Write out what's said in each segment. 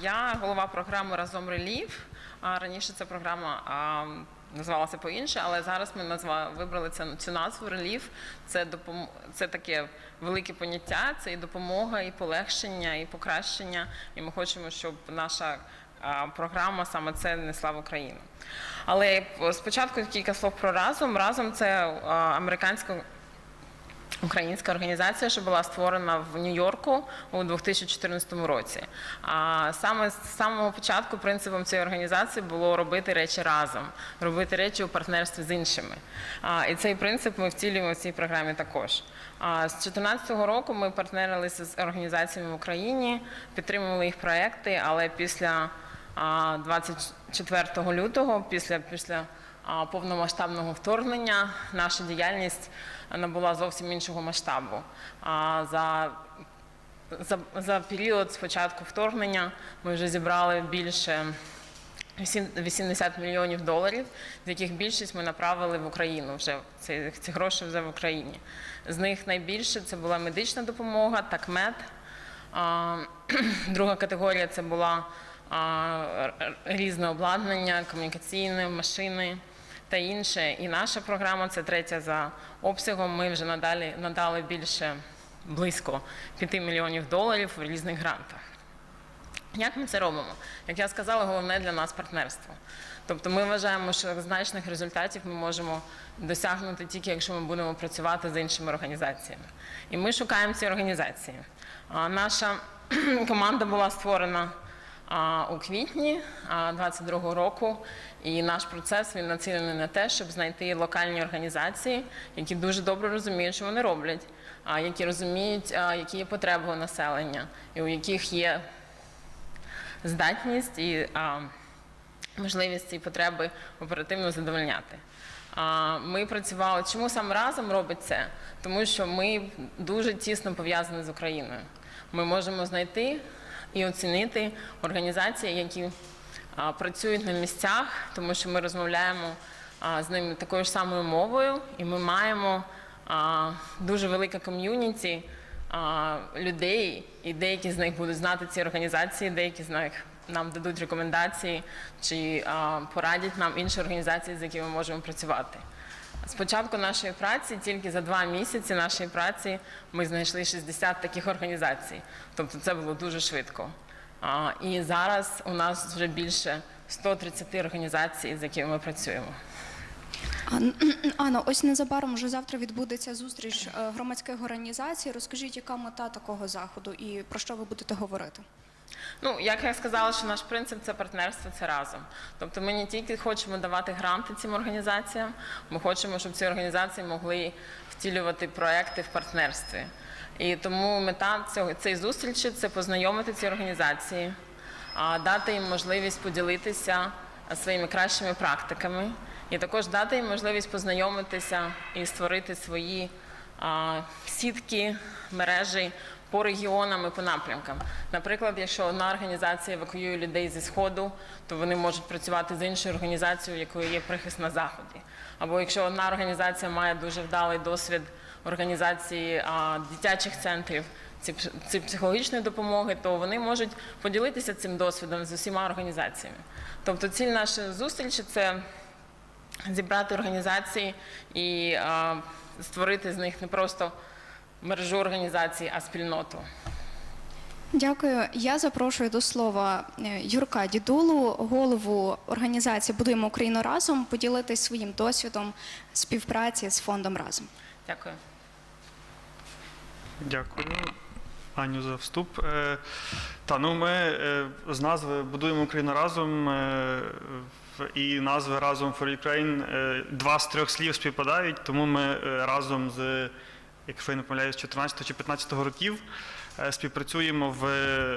Я голова програми Разом Релів. Раніше ця програма називалася по-інше, але зараз ми назва вибрали цю назву Релів. Це допом... це таке велике поняття, це і допомога, і полегшення, і покращення. І ми хочемо, щоб наша програма саме це несла в Україну. Але спочатку кілька слов про разом. Разом це американська Українська організація, що була створена в Нью-Йорку у 2014 році. А саме з самого початку принципом цієї організації було робити речі разом, робити речі у партнерстві з іншими. А, І цей принцип ми втілюємо в цій програмі також. А, З 2014 року ми партнерилися з організаціями в Україні, підтримували їх проекти, але після а, 24 лютого, після, після повномасштабного вторгнення, наша діяльність набула зовсім іншого масштабу. За, за, за період з початку вторгнення ми вже зібрали більше 80 мільйонів доларів, з яких більшість ми направили в Україну. Вже ці, ці гроші вже в Україні. З них найбільше це була медична допомога, такмед. Друга категорія це була різне обладнання, комунікаційне, машини та інше. І наша програма це третя за обсягом. Ми вже надалі надали більше близько 5 мільйонів доларів в різних грантах. Як ми це робимо? Як я сказала, головне для нас партнерство. Тобто ми вважаємо, що значних результатів ми можемо досягнути тільки якщо ми будемо працювати з іншими організаціями. І ми шукаємо ці організації. Наша команда була створена у квітні 22-го року, і наш процес він націлений на те, щоб знайти локальні організації, які дуже добре розуміють, що вони роблять, які розуміють, які є потреби у населення, і у яких є здатність і можливість ці потреби оперативно задовольняти. Ми працювали. Чому саме разом робить це? Тому що ми дуже тісно пов'язані з Україною. Ми можемо знайти і оцінити організації, які працюють на місцях, тому що ми розмовляємо з ними такою ж самою мовою, і ми маємо дуже велике ком'юніті людей, і деякі з них будуть знати ці організації, деякі з них нам дадуть рекомендації чи порадять нам інші організації, з якими ми можемо працювати. З початку нашої праці, тільки за два місяці нашої праці, ми знайшли 60 таких організацій. Тобто це було дуже швидко. А, І зараз у нас вже більше 130 організацій, з якими ми працюємо. Ан- Анна, ось незабаром вже завтра відбудеться зустріч е, громадських організацій. Розкажіть, яка мета такого заходу і про що ви будете говорити? Ну, як я сказала, що наш принцип це партнерство, це разом. Тобто ми не тільки хочемо давати гранти цим організаціям, ми хочемо, щоб ці організації могли втілювати проекти в партнерстві. І тому мета цього цієї зустрічі це познайомити ці організації, дати їм можливість поділитися своїми кращими практиками, і також дати їм можливість познайомитися і створити свої сітки, мережі по регіонам і по напрямкам. Наприклад, якщо одна організація евакуює людей зі сходу, то вони можуть працювати з іншою організацією, якої є прихист на заході. Або якщо одна організація має дуже вдалий досвід організації а, дитячих центрів. ці психологічної допомоги, то вони можуть поділитися цим досвідом з усіма організаціями. Тобто, ціль нашої зустрічі це зібрати організації і а, створити з них не просто мережу організацій, а спільноту. Дякую. Я запрошую до слова е, Юрка Дідулу, голову організації Будуємо Україну разом, поділитись своїм досвідом співпраці з фондом разом. Дякую. Дякую, Аню, за вступ. Е, Та ну ми е, з назви будуємо Україну разом. І назви разом for Ukraine два з трьох слів співпадають, тому ми разом з, якщо я не помиляюсь, 14 чи 15 років е, співпрацюємо в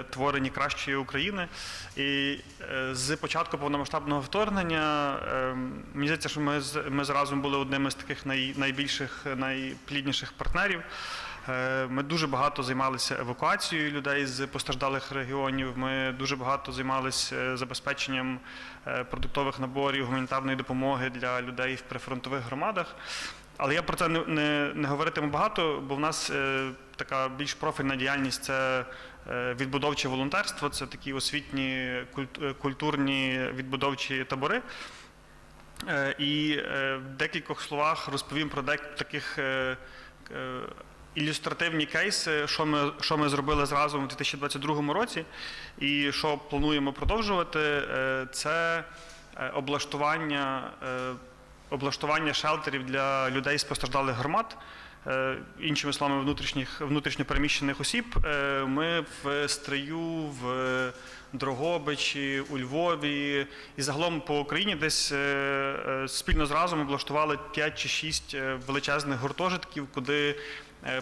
творенні кращої України. І е, з початку повномасштабного вторгнення е, мені здається, що ми з ми з разом були одним із таких най, найбільших, найплідніших партнерів. Е, Ми дуже багато займалися евакуацією людей з постраждалих регіонів. Ми дуже багато займалися е, забезпеченням е, продуктових наборів, гуманітарної допомоги для людей в прифронтових громадах. Але я про це не, не, не говоритиму багато, бо в нас е, така більш профільна діяльність це е, відбудовче волонтерство. Це такі освітні е, культурні відбудовчі табори. Е, І е, в декількох словах розповім про дек таких е, е, ілюстративні кейси, що ми, що ми зробили зразу у 2022 році, і що плануємо продовжувати. Е, Це облаштування, облаштування шелтерів для людей з постраждалих громад. Е, Іншими словами, внутрішніх внутрішньопереміщених осіб. Е, Ми в Стрию, в Дрогобичі, у Львові і загалом по Україні десь е, спільно з разом облаштували 5 чи 6 е, величезних гуртожитків, куди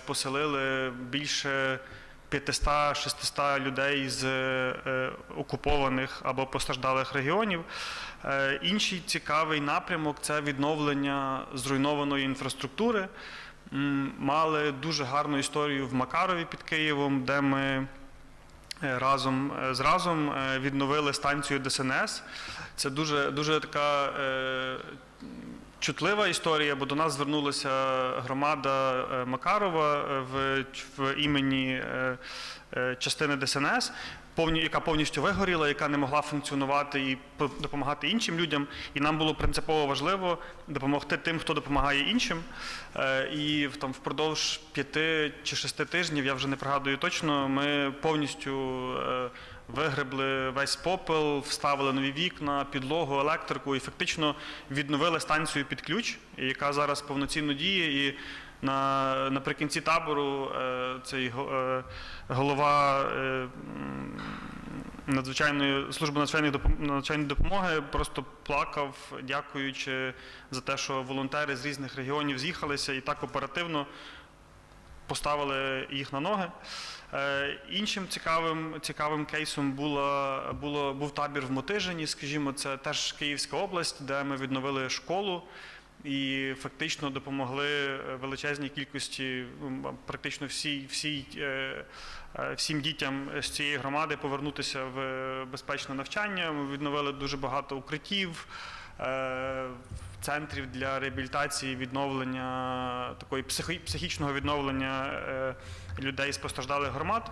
поселили більше 500-600 людей з е, окупованих або постраждалих регіонів. Е, Інший цікавий напрямок це відновлення зруйнованої інфраструктури. Мали дуже гарну історію в Макарові під Києвом, де ми е, разом з відновили станцію ДСНС. Це дуже, дуже така чутлива історія, бо до нас звернулася громада е, Макарова е, в, в імені е, е, частини ДСНС. Повні, яка повністю вигоріла, яка не могла функціонувати і по- допомагати іншим людям. І нам було принципово важливо допомогти тим, хто допомагає іншим. Е, І там впродовж п'яти чи шести тижнів, я вже не пригадую точно, ми повністю е, вигребли весь попел, вставили нові вікна, підлогу, електрику і фактично відновили станцію під ключ, яка зараз повноцінно діє. І на, наприкінці табору е, цей е, голова е, надзвичайної служби надзвичайної допомоги просто плакав, дякуючи за те, що волонтери з різних регіонів з'їхалися і так оперативно поставили їх на ноги. Е, Іншим цікавим, цікавим кейсом було, було, був табір в Мотижині, скажімо, це теж Київська область, де ми відновили школу і фактично допомогли е, величезній кількості, практично всій, всій, е, всім дітям з цієї громади повернутися в безпечне навчання. Ми відновили дуже багато укриттів. Центрів для реабілітації, відновлення такої психі- психічного відновлення е, людей з постраждалих громад.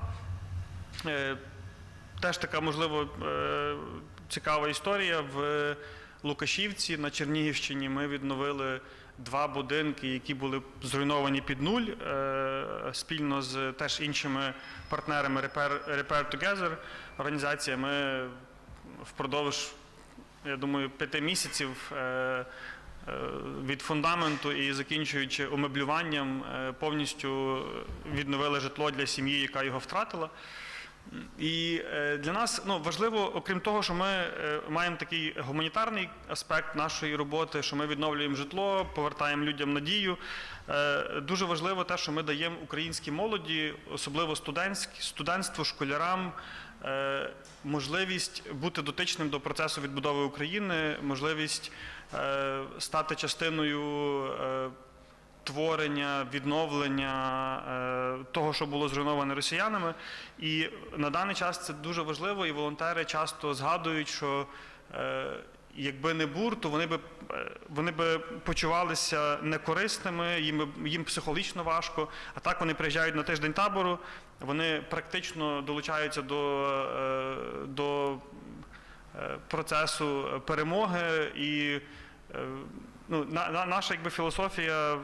Е, Теж така, можливо, е, цікава історія. В Лукашівці на Чернігівщині ми відновили два будинки, які були зруйновані під нуль спільно з теж іншими партнерами Repair, Repair Together організаціями впродовж, я думаю, п'яти місяців. Е, Від фундаменту і закінчуючи умеблюванням, е, повністю відновили житло для сім'ї, яка його втратила. І е, для нас ну, важливо, окрім того, що ми маємо такий гуманітарний аспект нашої роботи, що ми відновлюємо житло, повертаємо людям надію. Дуже важливо те, що ми даємо українській молоді, особливо студентству, школярам, можливість бути дотичним до процесу відбудови України, можливість е, стати частиною. е, творення, відновлення е, того, що було зруйноване росіянами. І на даний час це дуже важливо, і волонтери часто згадують, що е, якби не бур, то вони би е, вони би почувалися некорисними, їм, їм психологічно важко. А так вони приїжджають на тиждень табору, вони практично долучаються до, е, до е, процесу перемоги і ну, на, на, наша якби, філософія е,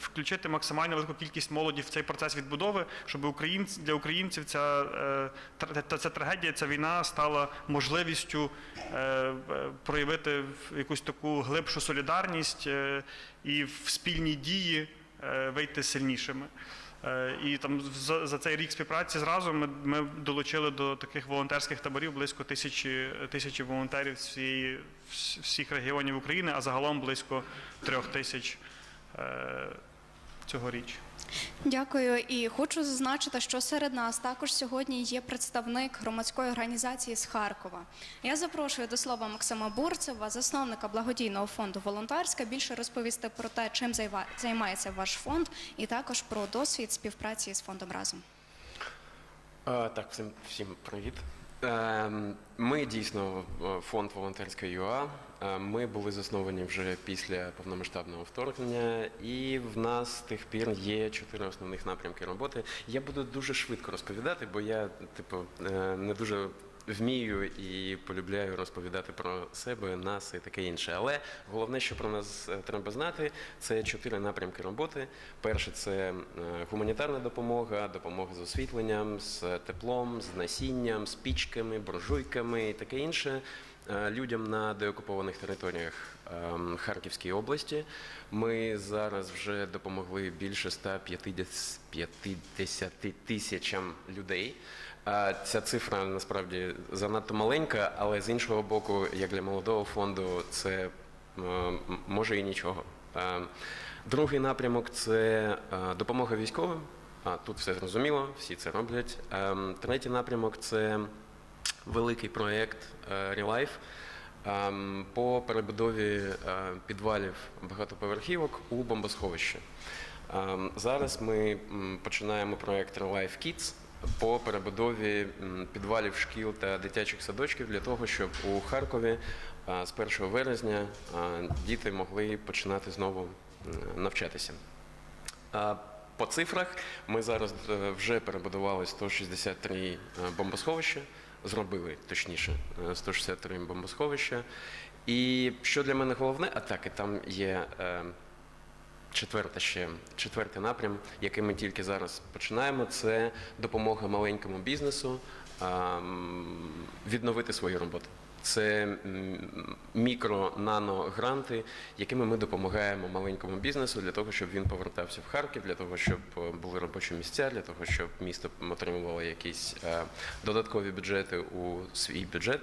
включити максимально велику кількість молоді в цей процес відбудови, щоб українці, для українців ця, е, тр- та- ця трагедія, ця війна стала можливістю е, е, проявити якусь таку глибшу солідарність е, і в спільній дії е, вийти сильнішими. Е, І там за, за цей рік співпраці зразу ми, ми долучили до таких волонтерських таборів близько тисячі, тисячі волонтерів з всіх регіонів України, а загалом близько трьох тисяч е, цьогоріч. Дякую. І хочу зазначити, що серед нас також сьогодні є представник громадської організації з Харкова. Я запрошую до слова Максима Бурцева, засновника благодійного фонду Волонтерська, більше розповісти про те, чим займається ваш фонд, і також про досвід співпраці з фондом разом. Так, всім, всім привіт. Ем, Ми дійсно е, фонд волонтерська ЮА. Е, Ми були засновані вже після повномасштабного вторгнення, і в нас з тих пір є чотири основних напрямки роботи. Я буду дуже швидко розповідати, бо я, типу, е, не дуже вмію і полюбляю розповідати про себе, нас і таке інше. Але головне, що про нас е, треба знати, це чотири напрямки роботи. Перше це е, гуманітарна допомога, допомога з освітленням, з теплом, з насінням, з пічками, буржуйками і таке інше. е, Людям на деокупованих територіях ем, Харківської області ми зараз вже допомогли більше 150 50 тисячам людей. Ця цифра насправді занадто маленька, але з іншого боку, як для молодого фонду, це може і нічого. Другий напрямок це допомога військовим. Тут все зрозуміло, всі це роблять. Третій напрямок це великий проєкт Relife по перебудові підвалів багатоповерхівок у бомбосховище. Ем, Зараз ми починаємо проєкт Relife Kids по перебудові підвалів шкіл та дитячих садочків для того, щоб у Харкові е, з 1 березня е, діти могли починати знову навчатися. По цифрах ми зараз е, вже перебудували 163 е, бомбосховища, зробили точніше е, 163 бомбосховища. І що для мене головне, а так, і там є е, четверта ще, четвертий напрям, який ми тільки зараз починаємо, це допомога маленькому бізнесу відновити свою роботу. Це мікро-нано-гранти, якими ми допомагаємо маленькому бізнесу для того, щоб він повертався в Харків, для того, щоб е, були робочі місця, для того, щоб місто отримувало якісь е, додаткові бюджети у свій бюджет,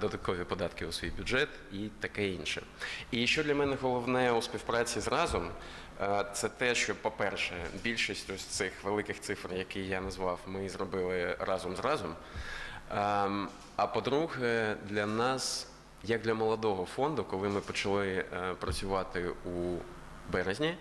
додаткові податки у свій бюджет і таке інше. І що для мене головне у співпраці з разом, е, це те, що, по-перше, більшість ось цих великих цифр, які я назвав, ми зробили разом з разом. Ем, А по-друге, для нас, як для молодого фонду, коли ми почали е, працювати у березні,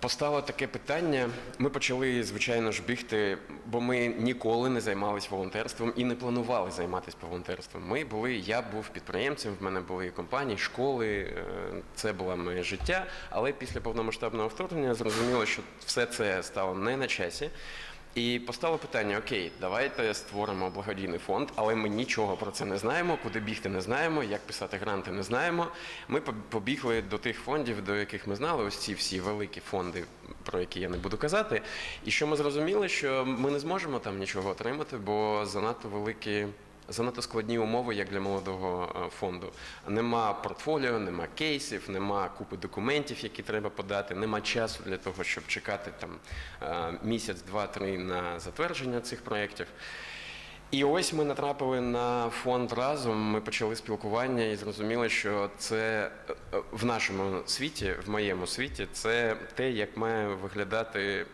постало таке питання. Ми почали, звичайно ж, бігти, бо ми ніколи не займалися волонтерством і не планували займатися волонтерством. Ми були, я був підприємцем, в мене були компанії, школи, е, це було моє життя. Але після повномасштабного вторгнення зрозуміло, що все це стало не на часі. І постало питання: окей, давайте створимо благодійний фонд, але ми нічого про це не знаємо, куди бігти не знаємо, як писати гранти не знаємо. Ми поб- побігли до тих фондів, до яких ми знали, ось ці всі великі фонди, про які я не буду казати. І що ми зрозуміли, що ми не зможемо там нічого отримати, бо занадто великі. Занадто складні умови, як для молодого е, фонду. Нема портфоліо, нема кейсів, нема купи документів, які треба подати, нема часу для того, щоб чекати там е, місяць, два-три на затвердження цих проєктів. І ось ми натрапили на фонд разом. Ми почали спілкування і зрозуміли, що це е, в нашому світі, в моєму світі, це те, як має виглядати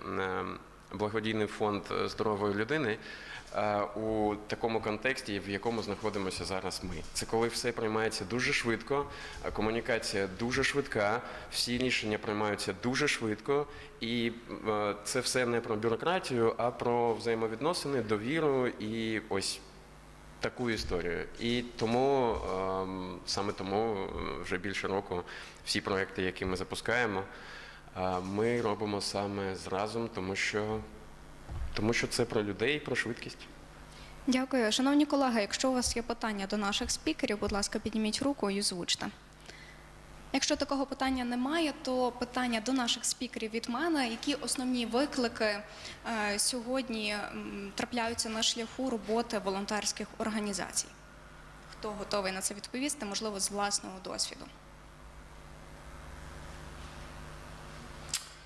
благодійний фонд здорової людини у такому контексті, в якому знаходимося зараз ми. Це коли все приймається дуже швидко, е, комунікація дуже швидка, всі рішення приймаються дуже швидко, і е, це все не про бюрократію, а про взаємовідносини, довіру і ось таку історію. І тому ем, саме тому е, вже більше року всі проекти, які ми запускаємо, е, ми робимо саме зразом, тому що, тому що це про людей, про швидкість. Дякую. Шановні колеги, якщо у вас є питання до наших спікерів, будь ласка, підніміть руку і озвучте. Якщо такого питання немає, то питання до наших спікерів від мене, які основні виклики е, сьогодні м, трапляються на шляху роботи волонтерських організацій? Хто готовий на це відповісти, можливо, з власного досвіду?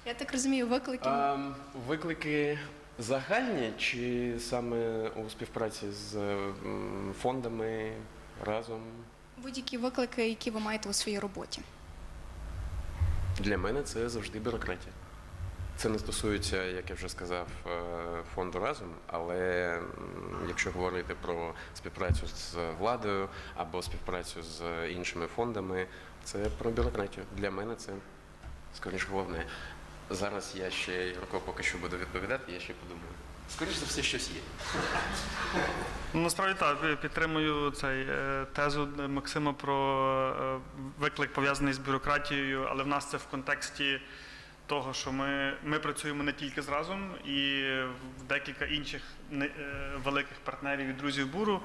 Я так розумію, виклики. Ем, виклики загальні чи саме у співпраці з м, фондами разом? Будь-які виклики, які ви маєте у своїй роботі. Для мене це завжди бюрократія. Це не стосується, як я вже сказав, е, фонду разом, але м, якщо говорити про співпрацю з владою або співпрацю з іншими фондами, це про бюрократію. Для мене це скоріш головне. Зараз я ще Юрко поки що буду відповідати, я ще подумаю. Скоріше за все, щось є. Ну, насправді так, підтримую цей е, тезу Максима про е, виклик пов'язаний з бюрократією, але в нас це в контексті того, що ми, ми працюємо не тільки з разом, і декілька інших е, великих партнерів і друзів буру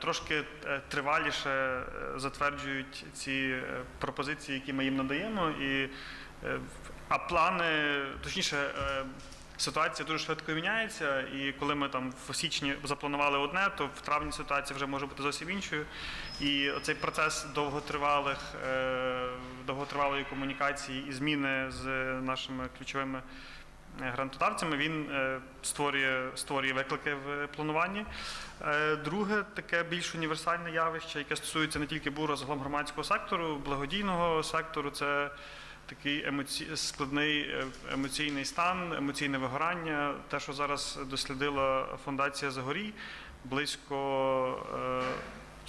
трошки триваліше затверджують ці пропозиції, які ми їм надаємо. І, а плани, точніше, е, Ситуація дуже швидко міняється, і коли ми там в січні запланували одне, то в травні ситуація вже може бути зовсім іншою. І оцей процес довготривалих, е, довготривалої комунікації і зміни з нашими ключовими е, грантодавцями, він створює, створює виклики в плануванні. Друге, таке більш універсальне явище, яке стосується не тільки буру, а загалом громадського сектору, благодійного сектору, це такий емоці... складний е, емоційний стан, емоційне вигорання. Те, що зараз дослідила фундація Загорій, близько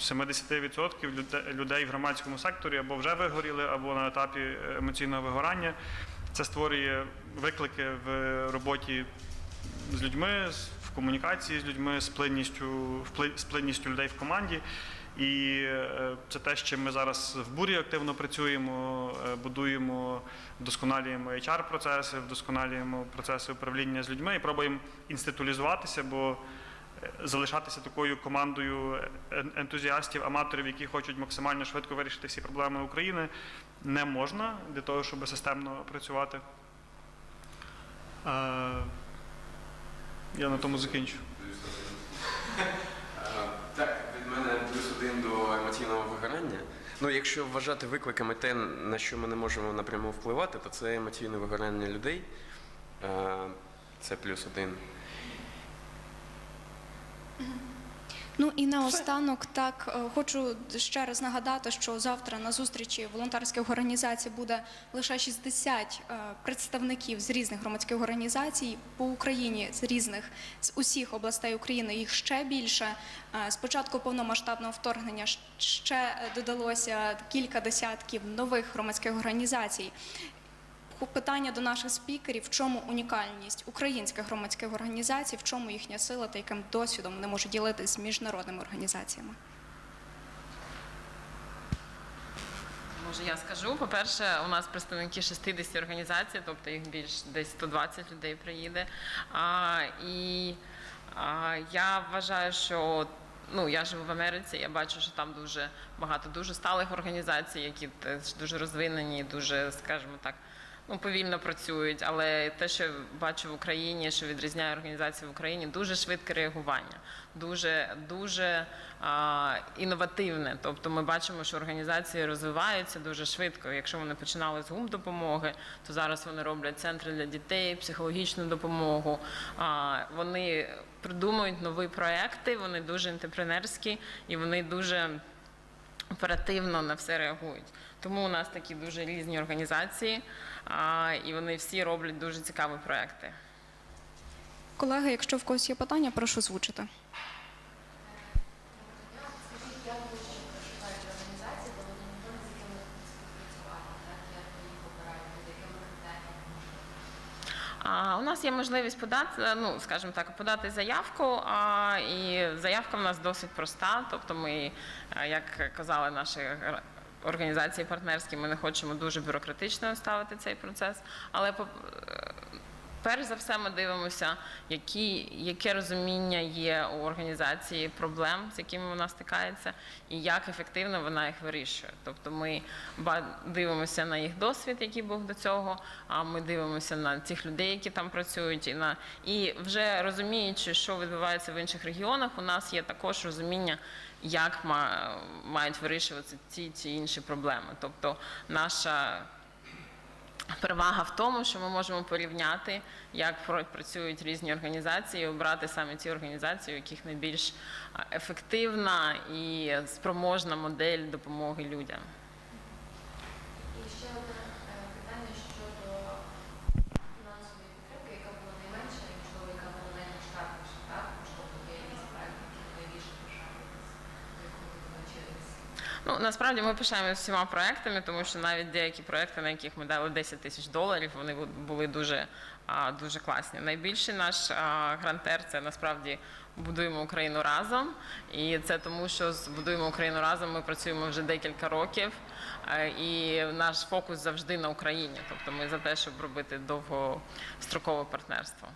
е, 70% людей в громадському секторі або вже вигоріли, або на етапі емоційного вигорання. Це створює виклики в роботі з людьми, в комунікації з людьми, з плинністю, з плинністю людей в команді. І е, це те, чим ми зараз в бурі активно працюємо, е, будуємо, вдосконалюємо HR-процеси, вдосконалюємо процеси управління з людьми і пробуємо інституалізуватися, бо е, залишатися такою командою ентузіастів, аматорів, які хочуть максимально швидко вирішити всі проблеми України, не можна для того, щоб системно працювати. Я на тому закінчу. Так, від мене плюс один до емоційного вигорання. Ну, якщо вважати викликами те, на що ми не можемо напряму впливати, то це емоційне вигорання людей. Е, Це плюс один. Ну і наостанок так е, хочу ще раз нагадати, що завтра на зустрічі волонтерських організацій буде лише 60 е, представників з різних громадських організацій по Україні з різних з усіх областей України. Їх ще більше. Е, З початку повномасштабного вторгнення ще е, додалося кілька десятків нових громадських організацій. Питання до наших спікерів: в чому унікальність українських громадських організацій, в чому їхня сила та яким досвідом вони можуть ділитися з міжнародними організаціями? Може, я скажу. По-перше, у нас представники 60 організацій, тобто їх більш десь 120 людей приїде. А, і а, я вважаю, що ну, я живу в Америці, я бачу, що там дуже багато дуже сталих організацій, які теж дуже розвинені, дуже, скажімо так. Ну, повільно працюють, але те, що бачу в Україні, що відрізняє організації в Україні, дуже швидке реагування, дуже дуже а, інновативне. Тобто ми бачимо, що організації розвиваються дуже швидко. Якщо вони починали з гум допомоги, то зараз вони роблять центри для дітей, психологічну допомогу. А, вони придумують нові проекти, вони дуже інтерпренерські і вони дуже оперативно на все реагують. Тому у нас такі дуже різні організації, і вони всі роблять дуже цікаві проекти. Колеги, якщо в когось є питання, прошу звучити. У нас є можливість подати, ну скажімо так, подати заявку. І заявка в нас досить проста. Тобто, ми, як казали наші організації партнерські, ми не хочемо дуже бюрократично ставити цей процес. Але по- Перш за все, ми дивимося, які, яке розуміння є у організації проблем, з якими вона стикається, і як ефективно вона їх вирішує. Тобто ми дивимося на їх досвід, який був до цього, а ми дивимося на тих людей, які там працюють, і на і вже розуміючи, що відбувається в інших регіонах, у нас є також розуміння, як ма- мають вирішуватися ті чи інші проблеми. Тобто наша Перевага в тому, що ми можемо порівняти, як працюють різні організації, обрати саме ті організації, у яких найбільш ефективна і спроможна модель допомоги людям. І ще одне е, питання щодо фінансової підтримки, яка була найменша, і можливо, яка була наймасштабніша, так? Можливо, є якісь проекти, які найбільше пишаєтесь, до якого ви долучились? Ну насправді ми пишаємося всіма проектами, тому що навіть деякі проекти, на яких ми дали 10 тисяч доларів, вони були дуже, дуже класні. Найбільший наш грантер це насправді будуємо Україну разом. І це тому, що з будуємо Україну разом. Ми працюємо вже декілька років, е, і наш фокус завжди на Україні. Тобто ми за те, щоб робити довгострокове партнерство.